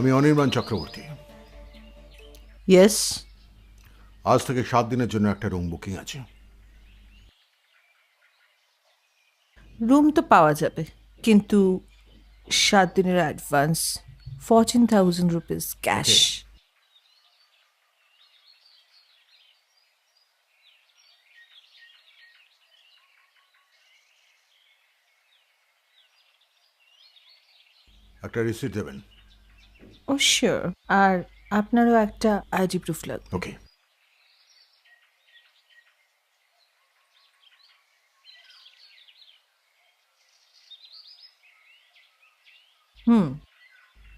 আমি অনির্বাণ চক্রবর্তী। ইয়েস আজ থেকে সাত দিনের জন্য একটা রুম বুকিং আছে। রুম তো পাওয়া যাবে কিন্তু সাত দিনের advance fourteen thousand rupees cash একটা রিসিট দেবেন। ও শিওর আর আপনারও একটা আইডি প্রুফ লাগবে। ওকে হুম।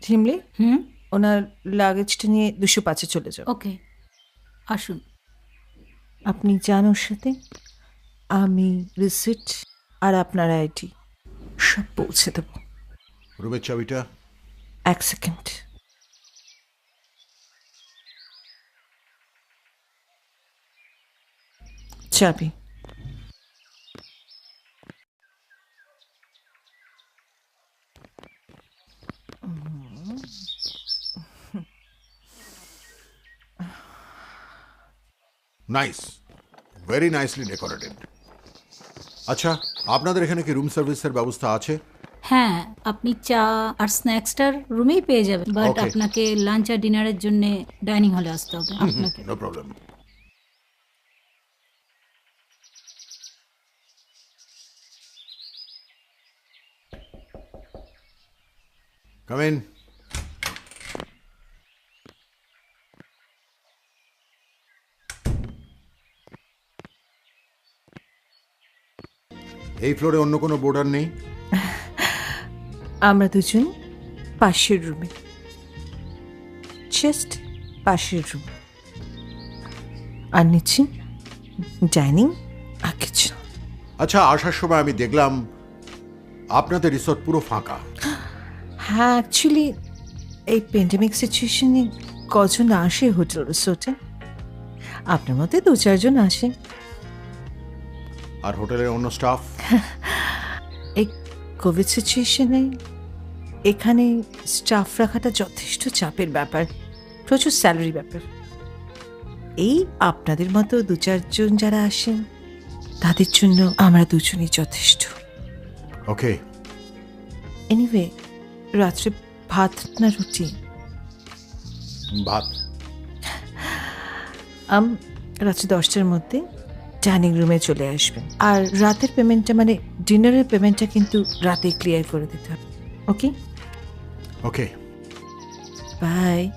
ঝিমলি হুম? ওনার লাগেজটা নিয়ে দুশো পাঁচে চলে যাও। ওকে। আসুন। আপনি যান ওর সাথে। আমি রিসিট আর আপনার আইডি সব পৌঁছে দেবো। রুমের চাবিটা? এক সেকেন্ড। চাবি নাইস ভেরি নাইসলি ডেকোরেটেড আচ্ছা আপনাদের এখানে কি রুম সার্ভিসের ব্যবস্থা আছে? হ্যাঁ আপনি চা আর স্ন্যাক্সটার রুমেই পেয়ে যাবেন বাট Okay. আপনাকে লাঞ্চ আর ডিনারের জন্য ডাইনিং হলে আসতে হবে আপনাকে। No problem Come in. এই ফ্লোরে অন্য কোনো বোর্ডার নেই? আমরা দুজন পাশের রুমে জাস্ট পাশের রুম আর নিচে ডাইনিং আর কিচেন আচ্ছা আসার সময় আমি দেখলাম আপনাদের রিসোর্ট পুরো ফাঁকা। হ্যাঁ অ্যাকচুয়ালি এই প্যান্ডেমিক সিচুয়েশনে কজন আসে হোটেল রিসোর্টে আপনার মধ্যে দু চারজন আসে। আর হোটেলের অন্য স্টাফ এই কোভিড সিচুয়েশনে এখানে স্টাফ রাখাটা যথেষ্ট চাপের ব্যাপার প্রচুর স্যালারি ব্যাপার। এই আপনাদের মতো দু চারজন যারা আসেন তাদের জন্য আমরা দুজনই যথেষ্ট। ওকে এনিওয়ে রাত্রে ভাত না রুটি? ভাত। আম রাত্রি দশটার মধ্যে ডাইনিং রুমে চলে আসবেন আর রাতের পেমেন্টটা মানে ডিনারের পেমেন্টটা কিন্তু রাতে ক্লিয়ার করে দিতে হবে। ওকে? ওকে। বাই।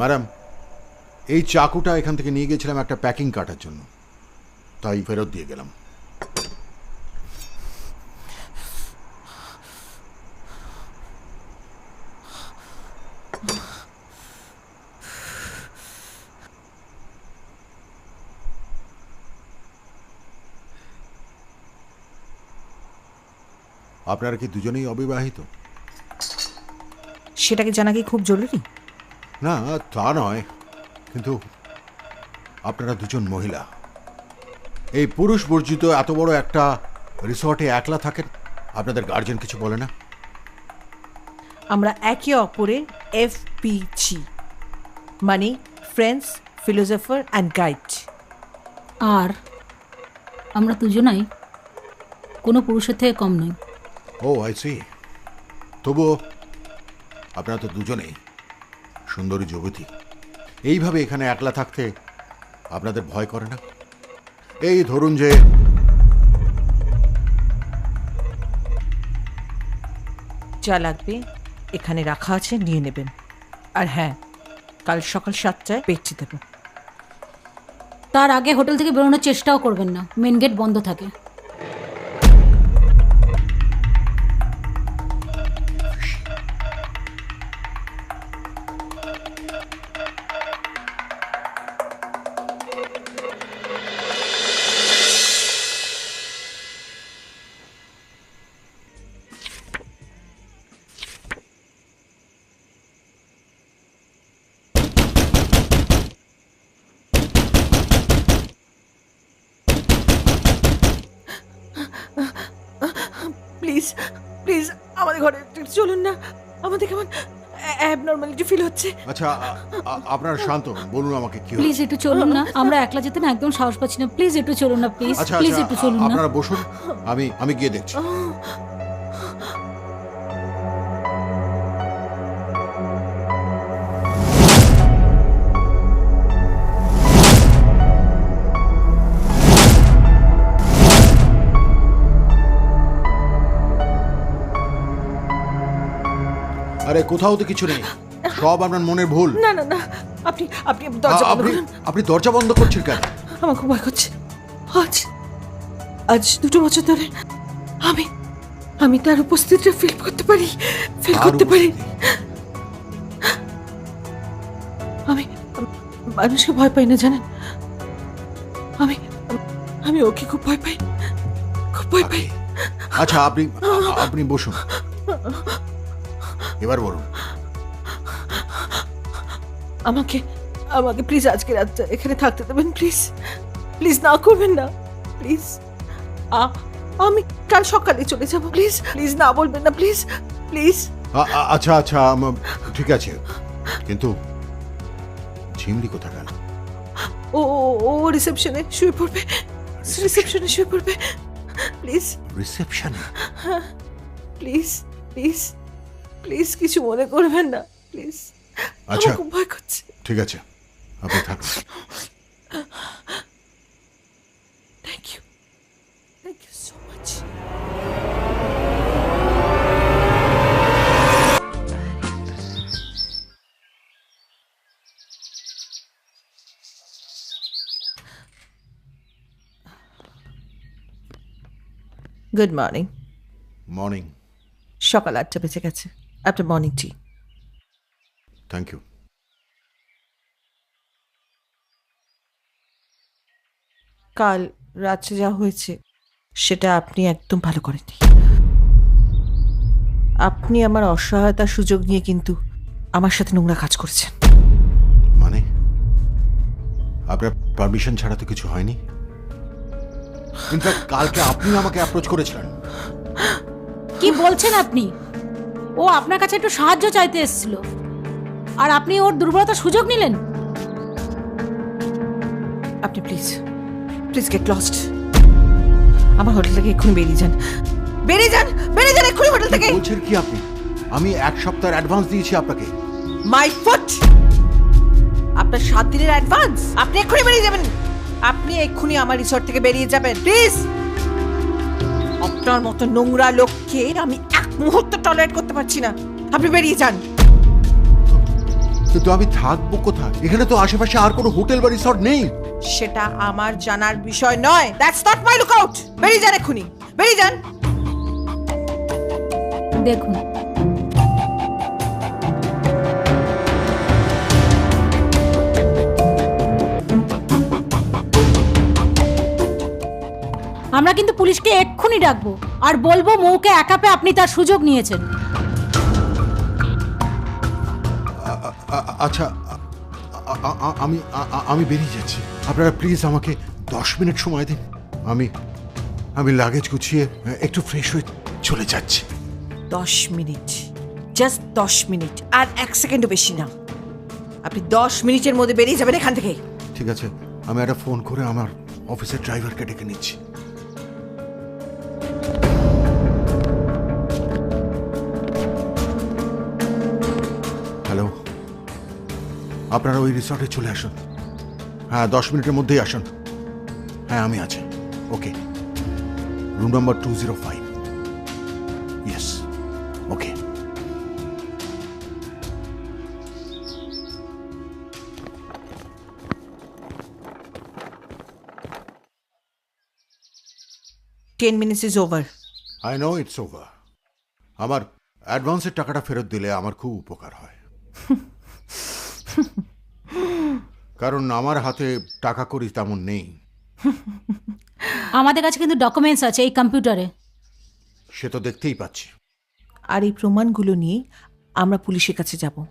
ম্যাডাম, এই চাকুটা এখান থেকে নিয়ে গেছিলাম একটা প্যাকিং কাটার জন্য। তাই ফেরত দিয়ে গেলাম। আপনারা কি দুজনেই অবিবাহিত? সেটাকে জানা কি খুব জরুরি? না তা নয়। কিন্তু আপনারা দুজন মহিলা। এই পুরুষ বর্জিত এত বড় একটা রিসর্টে একলা থাকেন আপনাদের গার্জেন কিছু বলে না? আমরা একে অপরের এফ জি মানে ফ্রেন্ডস ফিলোসফার অ্যান্ড গাইড আর আমরা দুজনাই কোনো পুরুষের থেকে কম নই। ও আই সি তবুও আপনারা তো দুজনেই। সুন্দরী যুবতী। এইভাবে এখানে একলা থাকতে আপনাদের ভয় করে না? এই ধরুন যে যা লাগবে এখানে রাখা আছে নিয়ে নেবেন। আর হ্যাঁ কাল সকাল সাতটায় পেটটি দেবো। তার আগে হোটেল থেকে বেরোনোর চেষ্টাও করবেন না। মেন গেট বন্ধ থাকে। প্লিজ প্লিজ আমাদের ঘরে চলুন না। আমাদের কেমন অ্যাবনর্মালিটি ফিল হচ্ছে। আচ্ছা আপনারা শান্ত হন। বলুন আমাকে কি প্লিজ একটু চলুন না আমরা একলা যেতে না একদম সাহস পাচ্ছি না। প্লিজ একটু চলুন না প্লিজ আচ্ছা প্লিজ আচ্ছা একটু চলুন না। আপনারা বসুন আমি আমি গিয়ে দেখছি। আরে কোথাও তো কিছু নেই। সব আপনার মনের ভুল। না না না আপনি আপনি দরজা বন্ধ আপনি করুন। আপনি দরজা বন্ধ করছেন কেন? আমার খুব ভয় করছে। আজ আজ দুটো বছর ধরে আমি আমি তার উপস্থিতিটা ফিল করতে পারি ফিল করতে পারি। আমি আমি মানুষকে ভয় পাই না জানেন? আমি আমি ওকে খুব ভয় পাই। খুব ভয় পাই। আচ্ছা আপনি আপনি বসুন। এবার বলুন। আমাকে আমাকে প্লিজ আজকে রাতটা এখানে থাকতে দেবেন প্লিজ প্লিজ না করবেন না প্লিজ আমি কাল সকালে চলে যাব প্লিজ প্লিজ না বলবেন না প্লিজ প্লিজ আচ্ছা আচ্ছা আম- ঠিক আছে। কিন্তু ঝিমলি কোথা গেল ও ও- ও রিসেপশনে শুয়ে পড়বে। রিসেপশনে শুয়ে পড়বে। প্লিজ রিসেপশনে প্লিজ প্লিজ প্লিজ কিছু মনে করবেন না প্লিজ। আচ্ছা। খুব ভয় করছে। ঠিক আছে আপনি থাকুন। Thank you thank you so much good morning morning সকাল আটটা বেজে গেছে। After morning tea thank you কাল রাত্রে যা হয়েছে সেটা আপনি একদম ভালো করেননি। আপনি আমার অসহায়তার সুযোগ নিয়ে কিন্তু আমার সাথে নোংরা কাজ করছেন। মানে? আপনার পারমিশন ছাড়া তো কিছু হয়নি? ইনফ্যাক্ট কালকে আপনি আমাকে অ্যাপ্রোচ করেছিলেন। কি বলছেন আপনি? ও আপনার কাছে একটু সাহায্য চাইতে এসেছিল। আর আপনি ওর দুর্বলতার সুযোগ নিলেন? আপনি প্লিজ প্লিজ গেট লস্ট আমার হোটেল থেকে এক্ষুনি বেরিয়ে যান। বেরিয়ে যান বেরিয়ে যান এক্ষুনি হোটেল থেকে। বলছেন কি আপনি? আমি এক সপ্তাহের অ্যাডভান্স দিয়েছি আপনাকে। মাই ফুট আপনার সাত দিনের অ্যাডভান্স আপনি এক্ষুনি বেরিয়ে যাবেন। আপনি এক্ষুনি আমার রিসর্ট থেকে বেরিয়ে যাবেন প্লিজ আপনার মতো নোংরা লোককে আমি মুহূর্ত টলারেট করতে পারছি না। আপনি বেরিয়ে যান। কিন্তু আমি থাকব কোথায়? এখানে তো আশেপাশে আর কোনো হোটেল বা রিসর্ট নেই। সেটা আমার জানার বিষয় নয়। দ্যাটস নট মাই লুকআউট বেরিয়ে যান এক্ষুনি। বেরিয়ে যান। দেখুন আমরা কিন্তু পুলিশকে এক্ষুনি ডাকবো আর বলব মৌকে একাপে আপনি তার সুযোগ নিয়েছেন। আচ্ছা আমি আমি বেরিয়ে যাচ্ছি। আপনারা প্লিজ আমাকে দশ মিনিট সময় দিন। আমি আমি লাগেজ গুছিয়ে একটু ফ্রেশ হয়ে চলে যাচ্ছি। দশ মিনিট জাস্ট দশ মিনিট আর এক সেকেন্ডও বেশি না। আপনি দশ মিনিটের মধ্যে বেরিয়ে যাবেন এখান থেকে। ঠিক আছে আমি একটা ফোন করে আমার অফিসের ড্রাইভারকে ডেকে নিচ্ছি। আপনারা ওই রিসর্টে চলে আসুন। হ্যাঁ দশ মিনিটের মধ্যেই আসুন। হ্যাঁ আমি আছি। Okay. Room number two zero five. Yes. Okay. Ten minutes is over. I know it's over. আমার অ্যাডভান্সের টাকাটা ফেরত দিলে আমার খুব উপকার হয়। কারণ আমার হাতে টাকা করি তেমন নেই। আমাদের কাছে কিন্তু ডকুমেন্টস আছে এই কম্পিউটারে সে তো দেখতেই পাচ্ছি। আর এই প্রমাণগুলো নিয়ে আমরা পুলিশের কাছে যাব।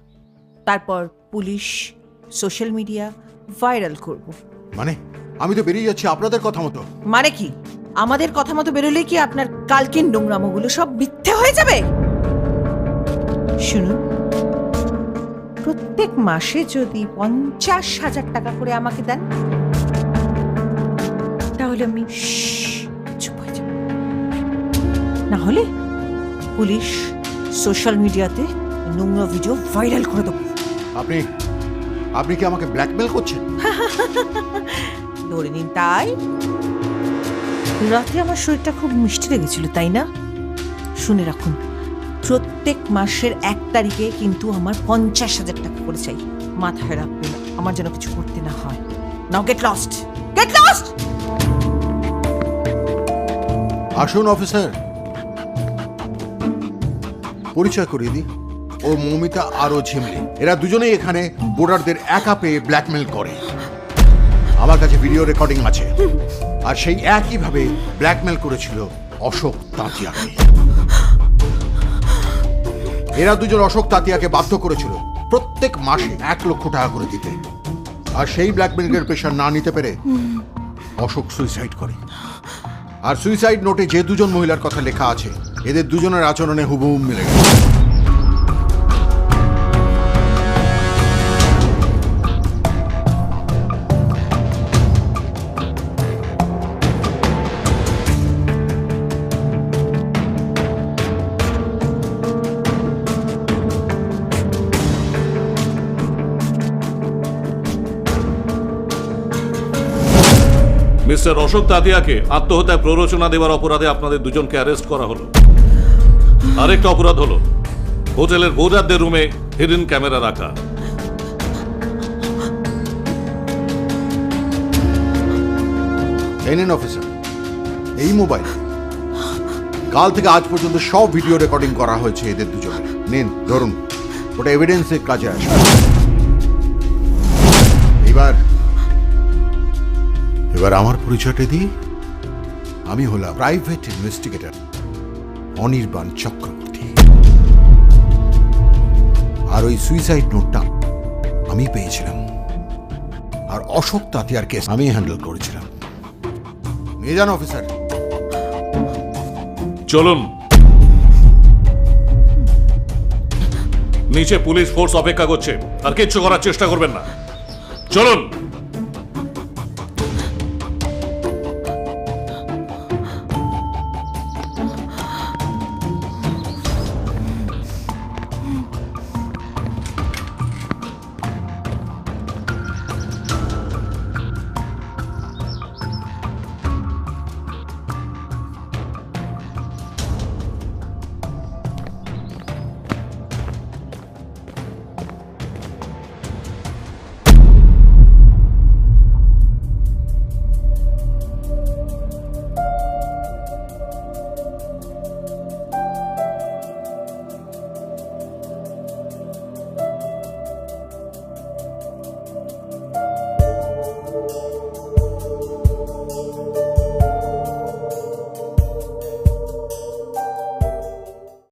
তারপর পুলিশ সোশ্যাল মিডিয়া ভাইরাল করব। মানে? আমি তো বেরিয়ে যাচ্ছি আপনাদের কথা মতো। মানে কি? আমাদের কথা মতো বেরোলে কি আপনার কালকের নোংরামোগুলো সব মিথ্যে হয়ে যাবে? শুনুন। প্রত্যেক মাসে যদি পঞ্চাশ হাজার টাকা করে আমাকে দেন তাহলে আমি চুপ হয়ে যাব না হলে পুলিশ সোশ্যাল মিডিয়াতে নোংরা ভিডিও ভাইরাল করে দেবো। আপনি আপনি কি আমাকে ব্ল্যাকমেল করছেন? ধরে নিন তাই। রাতে আমার শরীরটা খুব মিষ্টি লেগেছিল তাই না? শুনে রাখুন। প্রত্যেক মাসের এক তারিখে কিন্তু আমার পঞ্চাশ হাজার টাকা করে চাই। মাথায় রাখবেন, আমার যেন কিছু করতে না হয়। Now get lost get lost আসুন অফিসার পরিচয় করিয়ে দিই। ও মৌমিতা আর ও ঝিমলি। এরা দুজনেই এখানে বোর্ডারদের একা পেয়ে ব্ল্যাকমেল করে। আমার কাছে ভিডিও রেকর্ডিং আছে। আর সেই একইভাবে ব্ল্যাকমেল করেছিল অশোক তাঁতিয়াকে। এরা দুজন অশোক তাতিয়াকে বাধ্য করেছিল প্রত্যেক মাসে এক লক্ষ টাকা করে দিতে। আর সেই ব্ল্যাকমেলের প্রেশার না নিতে পেরে অশোক সুইসাইড করে। আর সুইসাইড নোটে যে দুজন মহিলার কথা লেখা আছে, এদের দুজনের আচরণে হুবহু মিলে গেছে। মিস্টার অশোক তাতিয়াকে আত্মহত্যায় প্ররোচনা দেওয়ার অপরাধে আপনাদের দুজনকে অ্যারেস্ট করা হলো। আরেকটা অপরাধ হলো, হোটেলের বোজারদের রুমে হিডেন ক্যামেরা রাখা। এই নিন অফিসার এই মোবাইল কাল থেকে আজ পর্যন্ত সব ভিডিও রেকর্ডিং করা হয়েছে এদের দুজনের। নিন, ধরুন, ওটা এভিডেন্সের কাজে আসবে। এবার এবার আমার পরিচয়টা দিই। আমি হলাম প্রাইভেট ইনভেস্টিগেটর অনির্বাণ চক্রবর্তী। আর ওই সুইসাইড নোটটা আমি পেয়েছিলাম। আর অশোক তাতিয়ার কেস আমি হ্যান্ডেল করেছিলাম। যান অফিসার চলুন। নিচে পুলিশ ফোর্স অপেক্ষা করছে। আর কিচ্ছু করার চেষ্টা করবেন না। চলুন।